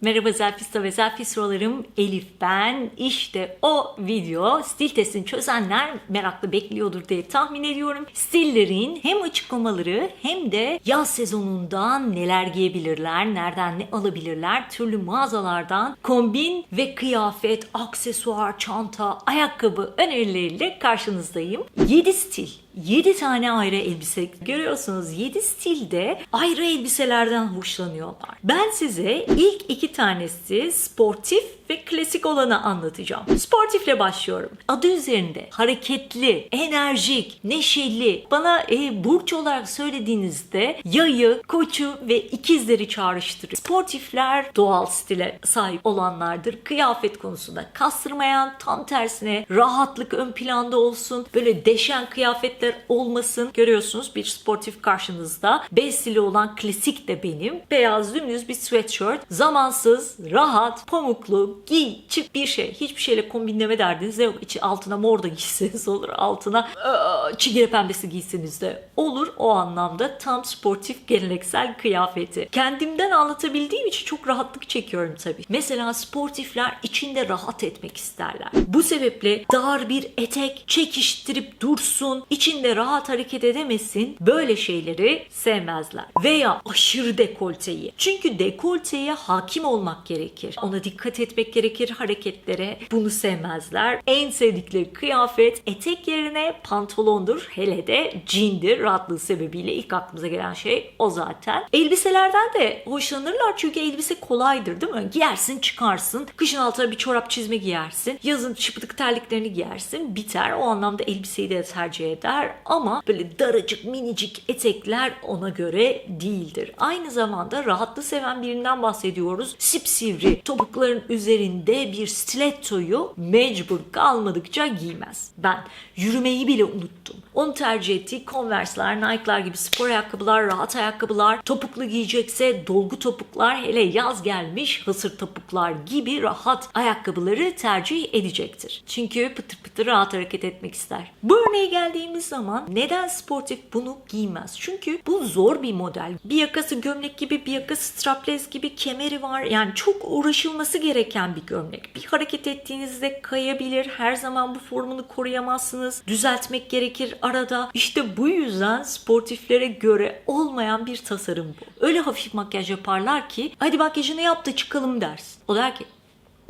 Merhaba Zelfista ve Zelfisrolarım Elif ben. İşte o video stil testini çözenler meraklı bekliyordur diye tahmin ediyorum. Stillerin hem açıklamaları hem de yaz sezonundan neler giyebilirler, nereden ne alabilirler, türlü mağazalardan kombin ve kıyafet, aksesuar, çanta, ayakkabı önerileriyle karşınızdayım. 7 stil 7 tane ayrı elbise görüyorsunuz. 7 stilde ayrı elbiselerden hoşlanıyorlar. Ben size ilk iki tanesi sportif ve klasik olanı anlatacağım. Sportifle başlıyorum. Adı üzerinde hareketli, enerjik, neşeli. Bana e, burç olarak söylediğinizde yayı, koçu ve ikizleri çağrıştırıyor. Sportifler doğal stile sahip olanlardır. Kıyafet konusunda kastırmayan, tam tersine rahatlık ön planda olsun. Böyle deşen kıyafetler olmasın. Görüyorsunuz bir sportif karşınızda. B stili olan klasik de benim. Beyaz dümdüz bir sweatshirt. Zamansız, rahat, pamuklu, giy, çık bir şey. Hiçbir şeyle kombinleme derdiniz de yok. İçi altına mor da giyseniz olur. Altına eee, çigire pembesi giyseniz de olur. O anlamda tam sportif geleneksel kıyafeti. Kendimden anlatabildiğim için çok rahatlık çekiyorum tabii. Mesela sportifler içinde rahat etmek isterler. Bu sebeple dar bir etek çekiştirip dursun, içinde rahat hareket edemesin. Böyle şeyleri sevmezler. Veya aşırı dekolteyi. Çünkü dekolteye hakim olmak gerekir. Ona dikkat etmek gerekir hareketlere. Bunu sevmezler. En sevdikleri kıyafet etek yerine pantolondur. Hele de jeandir. Rahatlığı sebebiyle ilk aklımıza gelen şey o zaten. Elbiselerden de hoşlanırlar çünkü elbise kolaydır değil mi? Giyersin çıkarsın. Kışın altına bir çorap çizme giyersin. Yazın çıpıtık terliklerini giyersin. Biter. O anlamda elbiseyi de tercih eder. Ama böyle daracık minicik etekler ona göre değildir. Aynı zamanda rahatlığı seven birinden bahsediyoruz. Sipsivri topukların üzerinde bir stilettoyu mecbur kalmadıkça giymez. Ben yürümeyi bile unuttum. Onu tercih ettiği Converse'ler, Nike'lar gibi spor ayakkabılar, rahat ayakkabılar, topuklu giyecekse dolgu topuklar, hele yaz gelmiş hasır topuklar gibi rahat ayakkabıları tercih edecektir. Çünkü pıtır pıtır rahat hareket etmek ister. Bu örneğe geldiğimiz zaman neden sportif bunu giymez? Çünkü bu zor bir model. Bir yakası gömlek gibi, bir yakası strapless gibi, kemeri var. Yani çok uğraşılması gereken bir gömlek. Bir hareket ettiğinizde kayabilir. Her zaman bu formunu koruyamazsınız. Düzeltmek gerekir arada. İşte bu yüzden sportiflere göre olmayan bir tasarım bu. Öyle hafif makyaj yaparlar ki hadi makyajını yap da çıkalım dersin. O der ki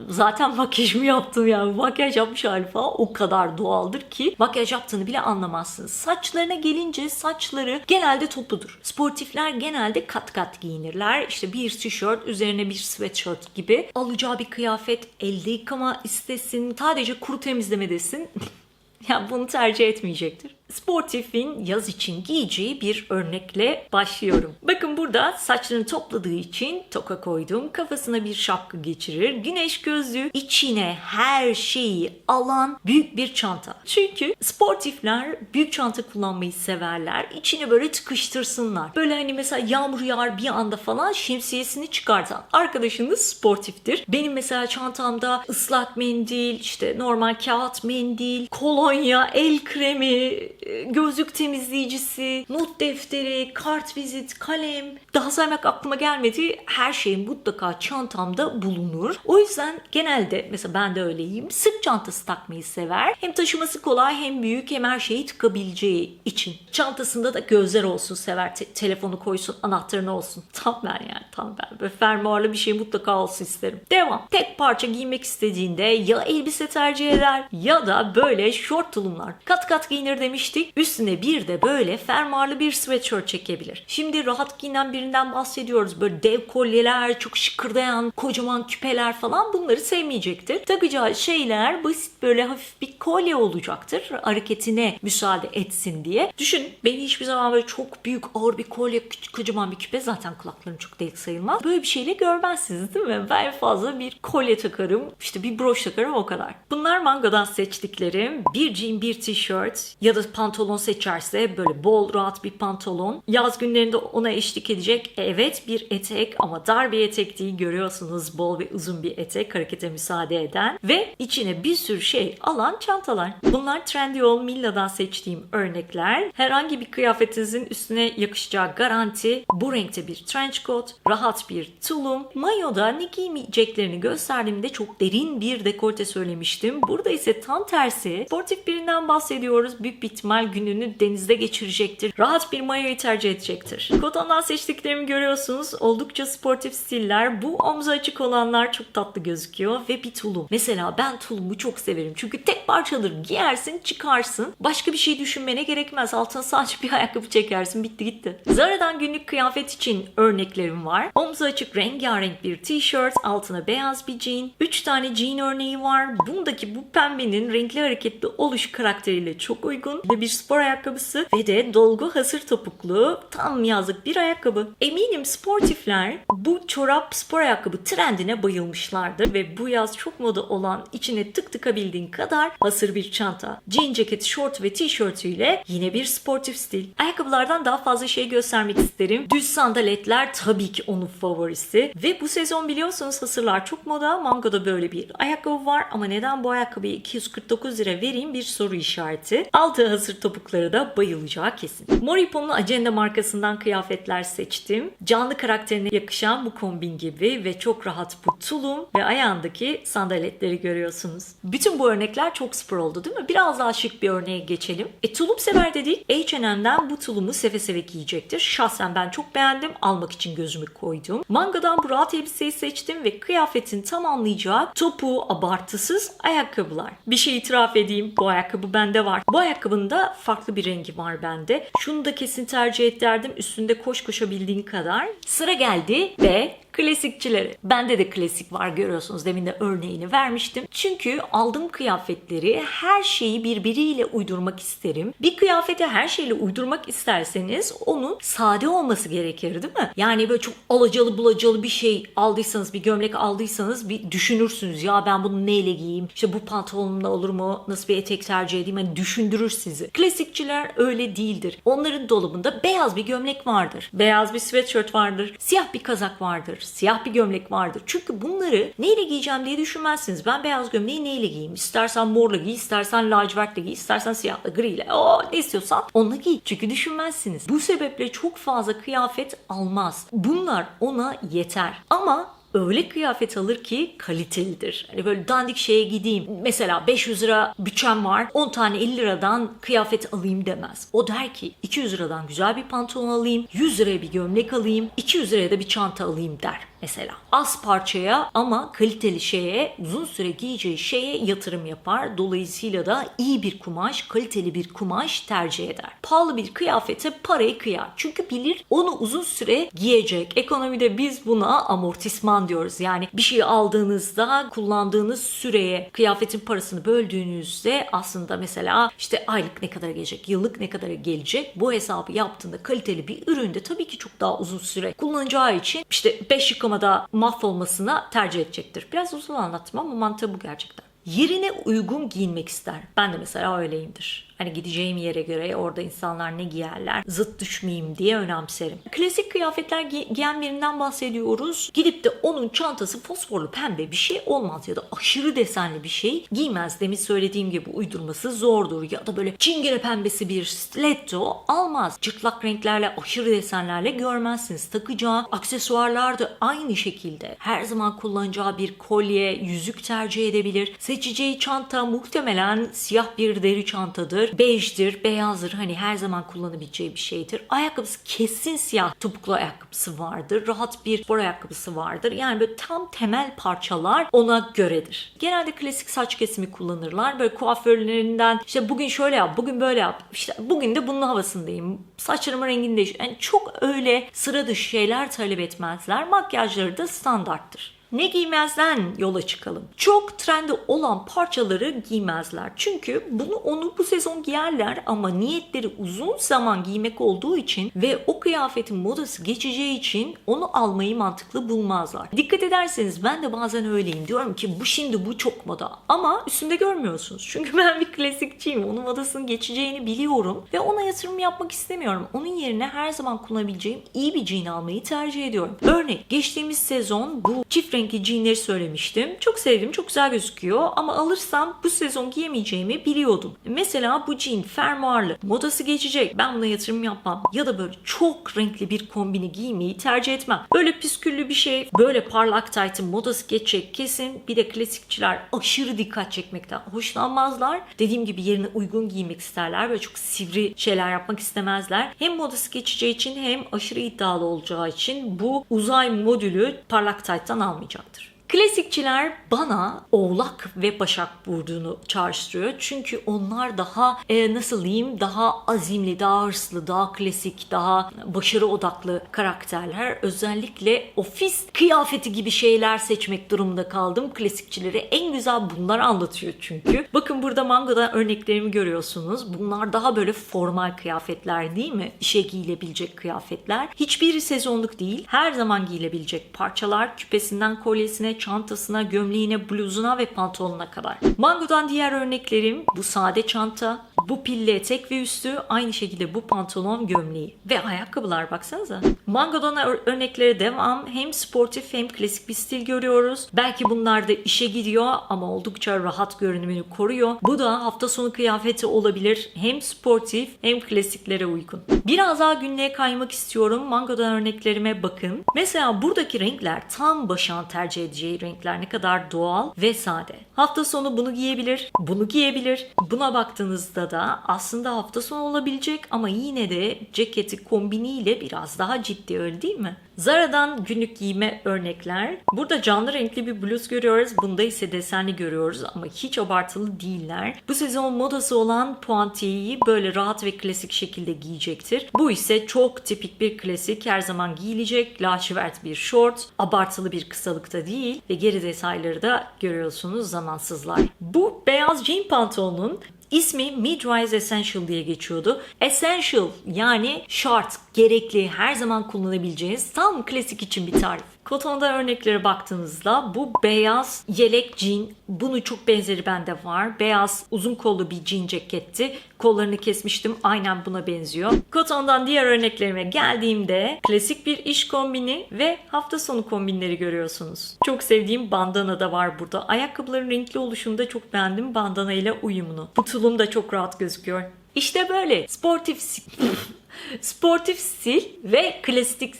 Zaten makyajımı yaptım yani. Makyaj yapmış hali falan o kadar doğaldır ki makyaj yaptığını bile anlamazsınız. Saçlarına gelince saçları genelde topludur. Sportifler genelde kat kat giyinirler. İşte bir tişört üzerine bir sweatshirt gibi. Alacağı bir kıyafet elde yıkama istesin. Sadece kuru temizleme desin. yani bunu tercih etmeyecektir. Sportif'in yaz için giyeceği bir örnekle başlıyorum. Bakın burada saçlarını topladığı için toka koydum. Kafasına bir şapka geçirir. Güneş gözlüğü, içine her şeyi alan büyük bir çanta. Çünkü sportifler büyük çanta kullanmayı severler. İçine böyle tıkıştırsınlar. Böyle hani mesela yağmur yağar bir anda falan şemsiyesini çıkartan arkadaşınız sportiftir. Benim mesela çantamda ıslak mendil, işte normal kağıt mendil, kolonya, el kremi, gözlük temizleyicisi, not defteri, kart vizit, kalem. Daha saymak aklıma gelmedi. Her şey mutlaka çantamda bulunur. O yüzden genelde mesela ben de öyleyim. Sırt çantası takmayı sever. Hem taşıması kolay hem büyük hem her şeyi tıkabileceği için. Çantasında da gözler olsun sever. Te- telefonu koysun, anahtarını olsun. Tam ben yani tam ben. Böyle fermuarlı bir şey mutlaka olsun isterim. Devam. Tek parça giymek istediğinde ya elbise tercih eder ya da böyle short tulumlar. Kat kat giyinir demiştik. Üstüne bir de böyle fermuarlı bir sweatshirt çekebilir. Şimdi rahat giyinen birinden bahsediyoruz. Böyle dev kolyeler, çok şıkırdayan kocaman küpeler falan bunları sevmeyecektir. Takacağı şeyler basit böyle hafif bir kolye olacaktır. Hareketine müsaade etsin diye. Düşün beni hiçbir zaman böyle çok büyük ağır bir kolye, kocaman bir küpe zaten kulaklarım çok delik sayılmaz. Böyle bir şeyle görmezsiniz değil mi? Ben fazla bir kolye takarım, işte bir broş takarım o kadar. Bunlar mangadan seçtiklerim. Bir jean, bir tişört ya da pantolon seçerse böyle bol rahat bir pantolon. Yaz günlerinde ona eşlik edecek. Evet bir etek ama dar bir etek değil görüyorsunuz. Bol ve uzun bir etek harekete müsaade eden. Ve içine bir sürü şey alan çantalar. Bunlar Trendyol Milla'dan seçtiğim örnekler. Herhangi bir kıyafetinizin üstüne yakışacağı garanti. Bu renkte bir trench coat, rahat bir tulum. Mayoda ne giymeyeceklerini gösterdiğimde çok derin bir dekolte söylemiştim. Burada ise tam tersi. Sportif birinden bahsediyoruz. Büyük bir gününü denizde geçirecektir. Rahat bir mayoyu tercih edecektir. Kotondan seçtiklerimi görüyorsunuz. Oldukça sportif stiller. Bu omzu açık olanlar çok tatlı gözüküyor. Ve bir tulum. Mesela ben tulumu çok severim. Çünkü tek parçadır. Giyersin çıkarsın. Başka bir şey düşünmene gerekmez. Altına sadece bir ayakkabı çekersin. Bitti gitti. Zara'dan günlük kıyafet için örneklerim var. Omzu açık rengarenk bir tişört. Altına beyaz bir jean. 3 tane jean örneği var. Bundaki bu pembenin renkli hareketli oluş karakteriyle çok uygun. Ve bir spor ayakkabısı ve de dolgu hasır topuklu tam yazlık bir ayakkabı. Eminim sportifler bu çorap spor ayakkabı trendine bayılmışlardır ve bu yaz çok moda olan içine tık tıkabildiğin kadar hasır bir çanta, jean ceketi, şort ve tişörtüyle yine bir sportif stil. Ayakkabılardan daha fazla şey göstermek isterim. Düz sandaletler tabii ki onun favorisi ve bu sezon biliyorsunuz hasırlar çok moda. Mango'da böyle bir ayakkabı var ama neden bu ayakkabıyı 249 lira vereyim bir soru işareti. Aldığı hasır topukları da bayılacağı kesin. Moripo'nun Agenda markasından kıyafetler seçtim. Canlı karakterine yakışan bu kombin gibi ve çok rahat bu tulum ve ayağındaki sandaletleri görüyorsunuz. Bütün bu örnekler çok spor oldu değil mi? Biraz daha şık bir örneğe geçelim. E tulum sever dedik. H&M'den bu tulumu seve seve giyecektir. Şahsen ben çok beğendim. Almak için gözümü koydum. Mangadan bu rahat elbiseyi seçtim ve kıyafetin tamamlayacağı topuğu abartısız ayakkabılar. Bir şey itiraf edeyim. Bu ayakkabı bende var. Bu ayakkabının da farklı bir rengi var bende. Şunu da kesin tercih ederdim. Üstünde koş koşabildiğin kadar. Sıra geldi ve klasikçileri. Bende de klasik var görüyorsunuz. Demin de örneğini vermiştim. Çünkü aldığım kıyafetleri her şeyi birbiriyle uydurmak isterim. Bir kıyafete her şeyle uydurmak isterseniz onun sade olması gerekir değil mi? Yani böyle çok alacalı bulacalı bir şey aldıysanız, bir gömlek aldıysanız bir düşünürsünüz. Ya ben bunu neyle giyeyim? İşte bu pantolonumla olur mu? Nasıl bir etek tercih edeyim? Hani düşündürür sizi. Klasikçiler öyle değildir. Onların dolabında beyaz bir gömlek vardır. Beyaz bir sweatshirt vardır. Siyah bir kazak vardır. Siyah bir gömlek vardır. Çünkü bunları neyle giyeceğim diye düşünmezsiniz. Ben beyaz gömleği neyle giyeyim? İstersen morla giy, istersen lacivertle giy, istersen siyahla, griyle. O ne istiyorsan onunla giy. Çünkü düşünmezsiniz. Bu sebeple çok fazla kıyafet almaz. Bunlar ona yeter. Ama öyle kıyafet alır ki kalitelidir. Hani böyle dandik şeye gideyim. Mesela 500 lira bütçem var. 10 tane 50 liradan kıyafet alayım demez. O der ki 200 liradan güzel bir pantolon alayım. 100 liraya bir gömlek alayım. 200 liraya da bir çanta alayım der mesela. Az parçaya ama kaliteli şeye, uzun süre giyeceği şeye yatırım yapar. Dolayısıyla da iyi bir kumaş, kaliteli bir kumaş tercih eder. Pahalı bir kıyafete parayı kıyar. Çünkü bilir onu uzun süre giyecek. Ekonomide biz buna amortisman diyoruz. Yani bir şey aldığınızda kullandığınız süreye kıyafetin parasını böldüğünüzde aslında mesela işte aylık ne kadar gelecek, yıllık ne kadar gelecek bu hesabı yaptığında kaliteli bir üründe tabii ki çok daha uzun süre kullanacağı için işte 5 yıkamada mahvolmasına tercih edecektir. Biraz uzun anlattım ama mantığı bu gerçekten. Yerine uygun giyinmek ister. Ben de mesela öyleyimdir. Hani gideceğim yere göre orada insanlar ne giyerler zıt düşmeyeyim diye önemserim. Klasik kıyafetler gi- giyen birinden bahsediyoruz. Gidip de onun çantası fosforlu pembe bir şey olmaz ya da aşırı desenli bir şey giymez. Demin söylediğim gibi uydurması zordur ya da böyle çingene pembesi bir stiletto almaz. Cırtlak renklerle aşırı desenlerle görmezsiniz. Takacağı aksesuarlar da aynı şekilde. Her zaman kullanacağı bir kolye, yüzük tercih edebilir. Seçeceği çanta muhtemelen siyah bir deri çantadır bejdir, beyazdır. Hani her zaman kullanabileceği bir şeydir. Ayakkabısı kesin siyah topuklu ayakkabısı vardır. Rahat bir spor ayakkabısı vardır. Yani böyle tam temel parçalar ona göredir. Genelde klasik saç kesimi kullanırlar. Böyle kuaförlerinden işte bugün şöyle yap, bugün böyle yap. İşte bugün de bunun havasındayım. Saçlarımın rengini değiş. Yani çok öyle sıra dışı şeyler talep etmezler. Makyajları da standarttır. Ne giymezden yola çıkalım. Çok trendi olan parçaları giymezler. Çünkü bunu onu bu sezon giyerler ama niyetleri uzun zaman giymek olduğu için ve o kıyafetin modası geçeceği için onu almayı mantıklı bulmazlar. Dikkat ederseniz ben de bazen öyleyim. Diyorum ki bu şimdi bu çok moda ama üstünde görmüyorsunuz. Çünkü ben bir klasikçiyim. Onun modasının geçeceğini biliyorum ve ona yatırım yapmak istemiyorum. Onun yerine her zaman kullanabileceğim iyi bir jean almayı tercih ediyorum. Örnek geçtiğimiz sezon bu çift renkli jeanleri söylemiştim. Çok sevdim. Çok güzel gözüküyor ama alırsam bu sezon giyemeyeceğimi biliyordum. Mesela bu jean fermuarlı. Modası geçecek. Ben buna yatırım yapmam. Ya da böyle çok renkli bir kombini giymeyi tercih etmem. Böyle püsküllü bir şey, böyle parlak taytın modası geçecek kesin. Bir de klasikçiler aşırı dikkat çekmekten hoşlanmazlar. Dediğim gibi yerine uygun giymek isterler. Böyle çok sivri şeyler yapmak istemezler. Hem modası geçeceği için hem aşırı iddialı olacağı için bu uzay modülü parlak tayttan almayacaktır. Klasikçiler bana Oğlak ve Başak Burcu'nu çağrıştırıyor. Çünkü onlar daha e, nasıl diyeyim daha azimli, daha hırslı, daha klasik, daha başarı odaklı karakterler. Özellikle ofis kıyafeti gibi şeyler seçmek durumunda kaldım. Klasikçileri en güzel bunlar anlatıyor çünkü. Bakın burada Mango'da örneklerimi görüyorsunuz. Bunlar daha böyle formal kıyafetler değil mi? İşe giyilebilecek kıyafetler. Hiçbiri sezonluk değil. Her zaman giyilebilecek parçalar. Küpesinden kolyesine, çantasına, gömleğine, bluzuna ve pantolonuna kadar. Mango'dan diğer örneklerim bu sade çanta, bu pilli etek ve üstü, aynı şekilde bu pantolon gömleği ve ayakkabılar baksanıza. Mango'dan ör- örneklere devam. Hem sportif hem klasik bir stil görüyoruz. Belki bunlar da işe gidiyor ama oldukça rahat görünümünü koruyor. Bu da hafta sonu kıyafeti olabilir. Hem sportif hem klasiklere uygun. Biraz daha günlüğe kaymak istiyorum. Mango'dan örneklerime bakın. Mesela buradaki renkler tam başan tercih edeceği renkler ne kadar doğal ve sade. Hafta sonu bunu giyebilir, bunu giyebilir. Buna baktığınızda da aslında hafta sonu olabilecek ama yine de ceketi kombiniyle biraz daha ciddi öyle değil mi? Zara'dan günlük giyme örnekler. Burada canlı renkli bir bluz görüyoruz. Bunda ise desenli görüyoruz ama hiç abartılı değiller. Bu sezon modası olan puantiyeyi böyle rahat ve klasik şekilde giyecektir. Bu ise çok tipik bir klasik. Her zaman giyilecek lacivert bir şort. Abartılı bir kısalıkta değil ve geri detayları da görüyorsunuz zamansızlar. Bu beyaz jean pantolonun İsmi Mid-Rise Essential diye geçiyordu. Essential yani şart, gerekli, her zaman kullanabileceğiniz tam klasik için bir tarif. Koton'da örneklere baktığınızda bu beyaz yelek jean, bunu çok benzeri bende var. Beyaz uzun kollu bir jean ceketti. Kollarını kesmiştim. Aynen buna benziyor. Koton'dan diğer örneklerime geldiğimde klasik bir iş kombini ve hafta sonu kombinleri görüyorsunuz. Çok sevdiğim bandana da var burada. Ayakkabıların renkli oluşunu da çok beğendim bandana ile uyumunu. Bu tulum da çok rahat gözüküyor. İşte böyle sportif sportif stil ve klasik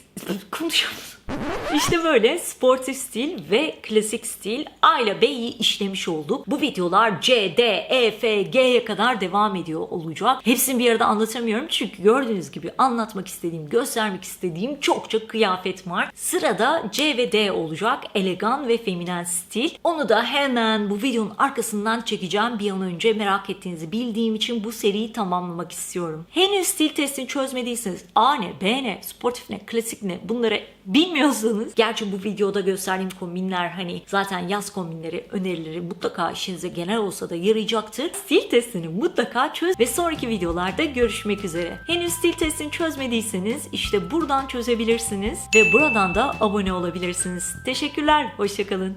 İşte böyle sportif stil ve klasik stil A ile B'yi işlemiş olduk. Bu videolar C, D, E, F, G'ye kadar devam ediyor olacak. Hepsini bir arada anlatamıyorum çünkü gördüğünüz gibi anlatmak istediğim, göstermek istediğim çokça kıyafet var. Sırada C ve D olacak. Elegan ve feminen stil. Onu da hemen bu videonun arkasından çekeceğim. Bir an önce merak ettiğinizi bildiğim için bu seriyi tamamlamak istiyorum. Henüz stil testini çözmediyseniz A ne, B ne, sportif ne, klasik ne bunları bilmiyorsanız gerçi bu videoda gösterdiğim kombinler hani zaten yaz kombinleri önerileri mutlaka işinize genel olsa da yarayacaktır. Stil testini mutlaka çöz ve sonraki videolarda görüşmek üzere. Henüz stil testini çözmediyseniz işte buradan çözebilirsiniz ve buradan da abone olabilirsiniz. Teşekkürler, hoşçakalın.